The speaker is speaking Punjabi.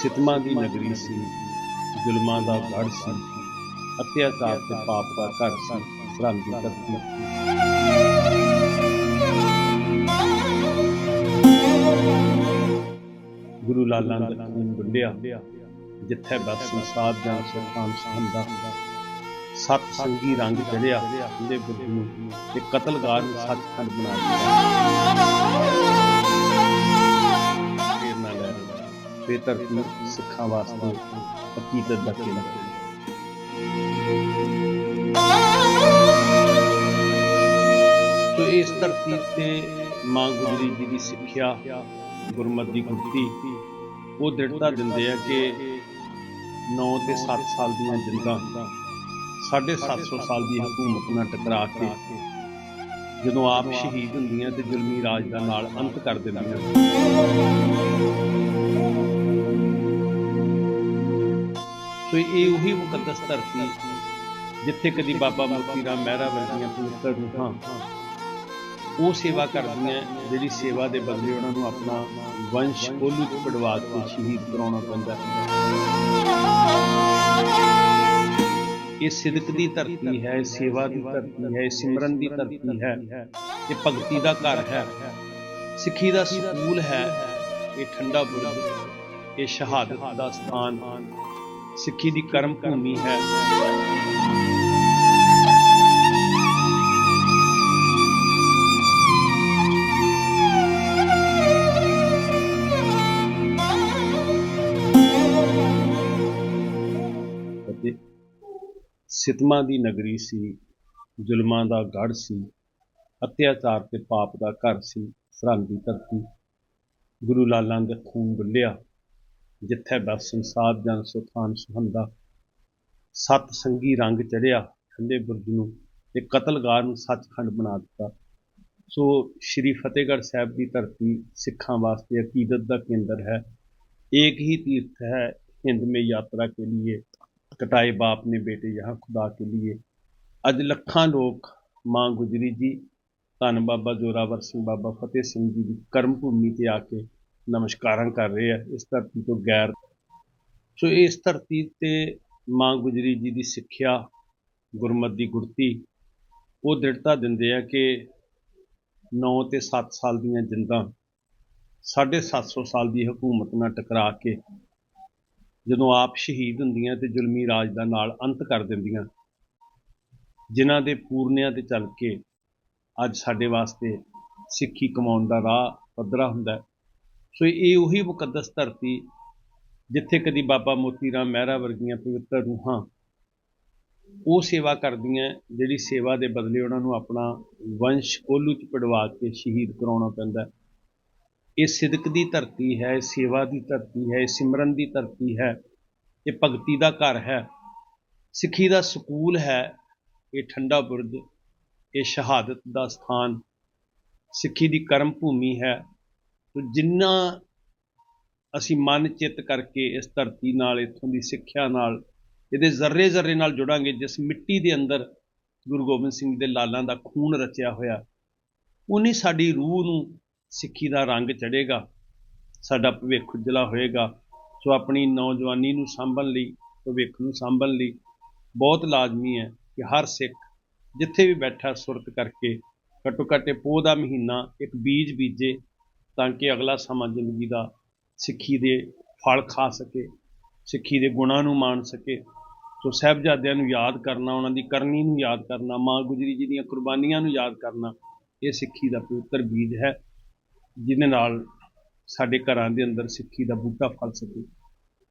ਸਿਤਮਾ ਦੀ ਨਗਰੀ ਸੀ, ਜ਼ੁਲਮਾਂ ਦਾ ਗੜ ਸੀ ਅਤਿਆਚਾਰ ਤੇ ਪਾਪ ਦਾ ਘਰ ਸੀ, ਸਰਹੰਦ ਦੀ ਧਰਤੀ ਗੁਰੂ ਲਾਲਾ ਦਾ ਖੂਨ ਡੁੱਲਿਆ ਜਿੱਥੇ ਬਸ ਸੰਸਾਰ ਜਨ ਸੁਲਤਾਨ ਸੰਦਾ ਸਤ ਸੰਗੀ ਰੰਗ ਚੜਿਆ ਉਹਦੇ ਬੁੱਧ ਨੂੰ ਤੇ ਕਤਲਗਾਰ ਨੂੰ ਸੱਚਖੰਡ ਬਣਾ ਦਿੱਤਾ। ਫੇ ਧਰਤੀ ਸਿੱਖਾਂ ਵਾਸਤੇ ਹਕੀਕਤ ਦਾ ਕੇਂਦਰ ਹੈ। ਇਸ ਧਰਤੀ ਤੇ ਮਾਂ ਗੁਜਰੀ ਜੀ ਦੀ ਸਿੱਖਿਆ, ਗੁਰਮਤਿ ਦੀ ਗੁਰਤੀ ਉਹ ਦ੍ਰਿੜਤਾ ਦਿੰਦੇ ਆ ਕਿ 9 ਤੇ 7 ਸਾਲ ਦੀਆਂ ਜਿੰਦਾਂ 750 ਸਾਲ ਦੀ ਹਕੂਮਤ ਨਾਲ ਟਕਰਾ ਕੇ ਜਦੋਂ ਆਪ ਸ਼ਹੀਦ ਹੁੰਦੀਆਂ ਤੇ ਜ਼ੁਲਮੀ ਰਾਜ ਦਾ ਨਾਲ ਅੰਤ ਕਰ ਦਿੰਦੀਆਂ ਸੋ। ਇਹ ਉਹੀ ਮੁਕੱਦਸ ਧਰਤੀ ਜਿੱਥੇ ਕਦੀ ਬਾਬਾ ਮੋਤੀ ਰਾਮ ਮਹਿਰਾ ਵਰਗੀਆਂ ਪਵਿੱਤਰ ਰੂਹਾਂ ਉਹ ਸੇਵਾ ਕਰਦੀਆਂ, ਜਿਹੜੀ ਸੇਵਾ ਦੇ ਬਦਲੇ ਉਹਨਾਂ ਨੂੰ ਆਪਣਾ ਵੰਸ਼ ਕੋਲੂ ਚ ਪੜਵਾ ਕੇ ਸ਼ਹੀਦ ਕਰਾਉਣਾ ਪੈਂਦਾ ਇਹ ਸਿਦਕ ਦੀ ਧਰਤੀ ਹੈ ਸੇਵਾ ਦੀ ਧਰਤੀ ਹੈ ਸਿਮਰਨ ਦੀ ਧਰਤੀ ਹੈ, ਇਹ ਭਗਤੀ ਦਾ ਘਰ ਹੈ। ਸਿੱਖੀ ਦਾ ਸਕੂਲ ਹੈ, ਇਹ ਠੰਡਾ ਬੁਰਜ ਇਹ ਸ਼ਹਾਦਤ ਦਾ ਸਥਾਨ ਸਿੱਖੀ ਦੀ ਕਰਮ ਭੂਮੀ ਹੈ। ਅਤੇ ਸਿਤਮਾਂ ਦੀ ਨਗਰੀ ਸੀ, ਜ਼ੁਲਮਾਂ ਦਾ ਗੜ ਸੀ, ਅਤਿਆਚਾਰ ਤੇ ਪਾਪ ਦਾ ਘਰ ਸੀ, ਸਰਹੰਦ ਦੀ ਧਰਤੀ। ਗੁਰੂ ਲਾਲਾਂ ਦੇ ਖੂਨ ਡੁੱਲਿਆ ਜਿੱਥੇ ਬਸ ਸੰਸਾਰ ਜਨ ਸੁਖਾਨ ਸੁਹੰਦਾ। ਸਤ ਸੰਗੀ ਰੰਗ ਚੜਿਆ ਠੰਡੇ ਬੁਰਜ ਨੂੰ ਤੇ ਕਤਲਗਾਰ ਨੂੰ ਸੱਚਖੰਡ ਬਣਾ ਦਿੱਤਾ। ਸੋ ਸ਼੍ਰੀ ਫਤਿਹਗੜ੍ਹ ਸਾਹਿਬ ਦੀ ਧਰਤੀ ਸਿੱਖਾਂ ਵਾਸਤੇ ਅਕੀਦਤ ਦਾ ਕੇਂਦਰ ਹੈ। ਇੱਕ ਹੀ ਤੀਰਥ ਹੈ, ਹਿੰਦ ਮੇ ਯਾਤਰਾ ਕੇ ਲਈ कटाए बाप ने बेटे यहाँ खुदा के लिए ਅੱਜ ਲੱਖਾਂ ਲੋਕ ਮਾਂ ਗੁਜਰੀ ਜੀ ਧੰਨ ਬਾਬਾ ਜੋਰਾਵਰ ਸਿੰਘ ਬਾਬਾ ਫਤਿਹ ਸਿੰਘ ਜੀ ਦੀ ਕਰਮ ਭੂਮੀ ਤੇ ਆ ਕੇ ਨਮਸਕਾਰਾਂ ਕਰ ਰਹੇ ਆ ਇਸ ਧਰਤੀ ਤੋਂ ਗੈਰ ਸੋ ਇਸ ਧਰਤੀ ਤੇ ਮਾਂ ਗੁਜਰੀ ਜੀ ਦੀ ਸਿੱਖਿਆ ਗੁਰਮਤਿ ਦੀ ਗੁਰਤੀ ਉਹ ਦ੍ਰਿੜਤਾ ਦਿੰਦੇ ਆ ਕਿ 9 ਤੇ 7 ਸਾਲ ਦੀਆਂ ਜਿੰਦਾਂ 750 ਸਾਲ ਦੀ ਹਕੂਮਤ ਨਾਲ ਟਕਰਾ ਕੇ ਜਦੋਂ ਆਪ ਸ਼ਹੀਦ ਹੁੰਦੀਆਂ ਤੇ ਜ਼ੁਲਮੀ ਰਾਜ ਦਾ ਨਾਲ ਅੰਤ ਕਰ ਦਿੰਦੀਆਂ। ਜਿਨ੍ਹਾਂ ਦੇ ਪੂਰਨਿਆਂ ਤੇ ਚੱਲ ਕੇ ਅੱਜ ਸਾਡੇ ਵਾਸਤੇ ਸਿੱਖੀ ਕਮਾਉਣ ਦਾ ਰਾਹ ਪੱਧਰਾ ਹੁੰਦਾ ਸੋ ਇਹ ਉਹੀ ਮੁਕੱਦਸ ਧਰਤੀ ਜਿੱਥੇ ਕਦੀ ਬਾਬਾ ਮੋਤੀ ਰਾਮ ਮਹਿਰਾ ਵਰਗੀਆਂ ਪਵਿੱਤਰ ਰੂਹਾਂ ਉਹ ਸੇਵਾ ਕਰਦੀਆਂ, ਜਿਹੜੀ ਸੇਵਾ ਦੇ ਬਦਲੇ ਉਹਨਾਂ ਨੂੰ ਆਪਣਾ ਵੰਸ਼ ਕੋਲੂ ਚ ਪੜਵਾ ਕੇ ਸ਼ਹੀਦ ਕਰਾਉਣਾ ਪੈਂਦਾ ਇਹ ਸਿਦਕ ਦੀ ਧਰਤੀ ਹੈ ਸੇਵਾ ਦੀ ਧਰਤੀ ਹੈ ਸਿਮਰਨ ਦੀ ਧਰਤੀ ਹੈ, ਇਹ ਭਗਤੀ ਦਾ ਘਰ ਹੈ। ਸਿੱਖੀ ਦਾ ਸਕੂਲ ਹੈ, ਇਹ ਠੰਡਾ ਬੁਰਜ, ਇਹ ਸ਼ਹਾਦਤ ਦਾ ਸਥਾਨ। ਸਿੱਖੀ ਦੀ ਕਰਮ ਭੂਮੀ ਹੈ। ਤੋ ਜਿੰਨਾ ਅਸੀਂ ਮਨ ਚਿੱਤ ਕਰਕੇ ਇਸ ਧਰਤੀ ਨਾਲ, ਇੱਥੋਂ ਦੀ ਸਿੱਖਿਆ ਨਾਲ, ਇਹਦੇ ਜ਼ਰਰੇ ਜ਼ਰਰੇ ਨਾਲ ਜੁੜਾਂਗੇ, ਜਿਸ ਮਿੱਟੀ ਦੇ ਅੰਦਰ ਗੁਰੂ ਗੋਬਿੰਦ ਸਿੰਘ ਦੇ ਲਾਲਾਂ ਦਾ ਖੂਨ ਰਚਿਆ ਹੋਇਆ, ਉਨੀ ਸਾਡੀ ਰੂਹ ਨੂੰ ਸਿੱਖੀ ਦਾ ਰੰਗ ਚੜ੍ਹੇਗਾ, ਸਾਡਾ ਭਵਿੱਖ ਉਜਲਾ ਹੋਏਗਾ। ਸੋ ਆਪਣੀ ਨੌਜਵਾਨੀ ਨੂੰ ਸਾਂਭਣ ਲਈ, ਭਵਿੱਖ ਨੂੰ ਸਾਂਭਣ ਲਈ ਬਹੁਤ ਲਾਜ਼ਮੀ ਹੈ ਕਿ ਹਰ ਸਿੱਖ ਜਿੱਥੇ ਵੀ ਬੈਠਾ ਸੁਰਤ ਕਰਕੇ ਘੱਟੋ ਘੱਟ ਇਹ ਪੋਹ ਦਾ ਮਹੀਨਾ ਇੱਕ ਬੀਜ ਬੀਜੇ ਤਾਂ ਕਿ ਅਗਲਾ ਸਮਾਂ ਜ਼ਿੰਦਗੀ ਦਾ ਸਿੱਖੀ ਦੇ ਫਲ ਖਾ ਸਕੇ, ਸਿੱਖੀ ਦੇ ਗੁਣਾਂ ਨੂੰ ਮਾਣ ਸਕੇ। ਸੋ ਸਾਹਿਬਜ਼ਾਦਿਆਂ ਨੂੰ ਯਾਦ ਕਰਨਾ, ਉਹਨਾਂ ਦੀ ਕਰਨੀ ਨੂੰ ਯਾਦ ਕਰਨਾ, ਮਾਂ ਗੁਜਰੀ ਜੀ ਦੀਆਂ ਕੁਰਬਾਨੀਆਂ ਨੂੰ ਯਾਦ ਕਰਨਾ, ਇਹ ਸਿੱਖੀ ਦਾ ਪਵਿੱਤਰ ਬੀਜ ਹੈ। ਜਿਹਦੇ ਨਾਲ ਸਾਡੇ ਘਰਾਂ ਦੇ ਅੰਦਰ ਸਿੱਖੀ ਦਾ ਬੂਟਾ ਫਲ ਸਕੇ।